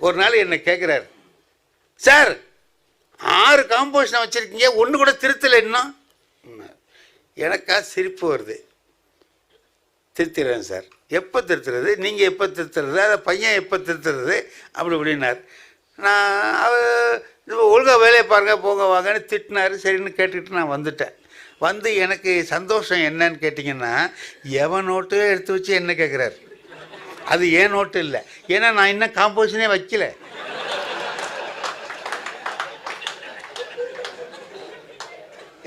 ஒரு நாள் என்னை கேட்குறாரு சார் ஆறு காம்போசிஷன் வச்சுருக்கீங்க ஒன்று கூட திருத்தலை இன்னும் எனக்கா சிரிப்பு வருது. திருத்திடுறேன் சார். எப்போ திருத்துறது? நீங்கள் எப்போ திருத்துறது? அதை பையன் எப்போ திருத்துறது? அப்படி இப்படின்னார் நான் அவர் ஒழுங்காக வேலையை பாருங்க போங்க வாங்கன்னு திட்டினாரு. சரின்னு கேட்டுக்கிட்டு நான் வந்துட்டேன். வந்து எனக்கு சந்தோஷம் என்னன்னு கேட்டிங்கன்னா எவன் நோட்டு எடுத்து வச்சு என்ன கேட்குறாரு அது ஏன் நோட்டு இல்லை? ஏன்னா நான் இன்னும் காம்போசிஷனே வைக்கல.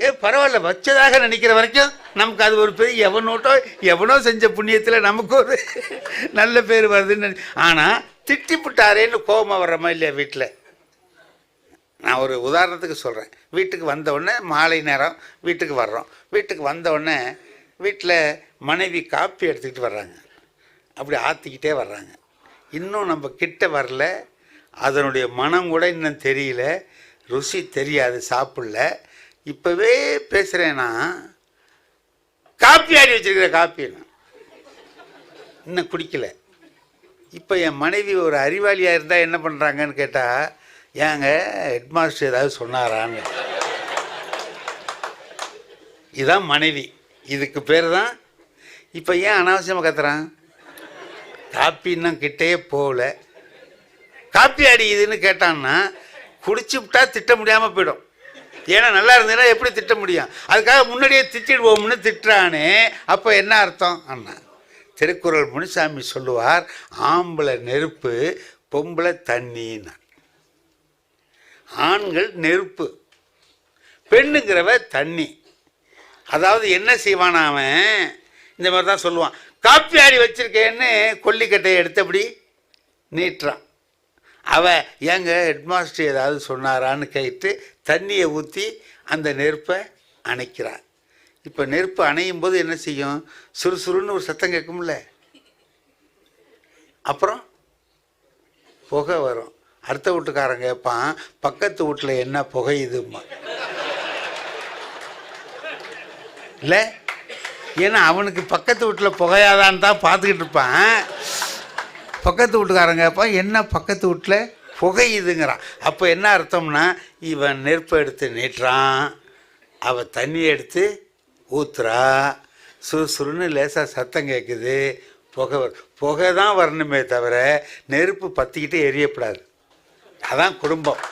ஏ பரவாயில்ல வச்சதாக நினைக்கிற வரைக்கும் நமக்கு அது ஒரு பெரிய எவனோட்டோ எவனோ செஞ்ச புண்ணியத்தில் நமக்கு ஒரு நல்ல பேர் வருதுன்னு ஆனால் திட்டிப்புட்டாரேன்னு கோபமாக வர்றமா இல்லையா வீட்டில் நான் ஒரு உதாரணத்துக்கு சொல்கிறேன் வீட்டுக்கு வந்த உடனே மாலை நேரம் வீட்டுக்கு வர்றோம். வீட்டுக்கு வந்த உடனே வீட்டில் மனைவி காப்பி எடுத்துக்கிட்டு வர்றாங்க. அப்படி ஆற்றிக்கிட்டே வர்றாங்க. இன்னும் நம்ம கிட்ட வரல. அதனுடைய மனம் கூட இன்னும் தெரியல. ருசி தெரியாது சாப்பிடல. இப்போவே பேசுகிறேன்னா காப்பி ஆடி வச்சிருக்கிற காப்பி இன்னும் குடிக்கல. இப்போ என் மனைவி ஒரு அறிவாளியாக இருந்தால் என்ன பண்ணுறாங்கன்னு கேட்டால் ஏங்க ஹெட்மாஸ்டர் ஏதாவது சொன்னாரான்னு. இதுதான் மனைவி. இதுக்கு பேர் தான் இப்போ ஏன் அனாவசியமாக கத்துறான்? காப்பி இன்னும் கிட்டேயே போகல. காப்பி அடிக்குதுன்னு கேட்டான்னா குடிச்சு விட்டா திட்ட முடியாமல் போயிடும். ஏன்னா நல்லா இருந்ததுன்னா எப்படி திட்ட முடியும்? அதுக்காக முன்னாடியே திட்டிடுவோம்னு திட்டுறானே அப்போ என்ன அர்த்தம்? அண்ணா திருக்குறள் முனிசாமி சொல்லுவார் ஆம்பளை நெருப்பு பொம்பளை தண்ணின்னு. ஆண்கள் நெருப்பு பெண்ணுங்கிறவ தண்ணி. அதாவது என்ன செய்வான் அவன்? இந்த மாதிரி தான் சொல்லுவான். காப்பி ஆடி வச்சுருக்கேன்னு கொல்லிக்கட்டையை எடுத்தபடி நீட்டுறான். அவன் ஏங்க ஹெட்மாஸ்டர் ஏதாவது சொன்னாரான்னு கேட்டு தண்ணியை ஊற்றி அந்த நெருப்பை அணைக்கிறான் இப்போ நெருப்பு அணையும் போது என்ன செய்யும்? சுறுசுறுன்னு ஒரு சத்தம் கேட்கும்ல. அப்புறம் புகை வரும். அடுத்த வீட்டுக்காரன் கேட்பான் பக்கத்து வீட்டில் என்ன புகை இதுமா இல்லை? ஏன்னா அவனுக்கு பக்கத்து வீட்டில் புகையாதான்னு தான் பார்த்துக்கிட்டு இருப்பான். பக்கத்து வீட்டுக்காரங்க கேட்பான் என்ன பக்கத்து வீட்டில் புகையுதுங்கிறான். அப்போ என்ன அர்த்தம்னா இவன் நெருப்பை எடுத்து நீட்டுறான். அவள் தண்ணி எடுத்து ஊத்துறா. சுறுசுறுன்னு லேசாக சத்தம் கேட்குது புகை புகை தான் வரணுமே தவிர நெருப்பு பற்றிக்கிட்டு எரியப்படாது. அதான் குடும்பம்.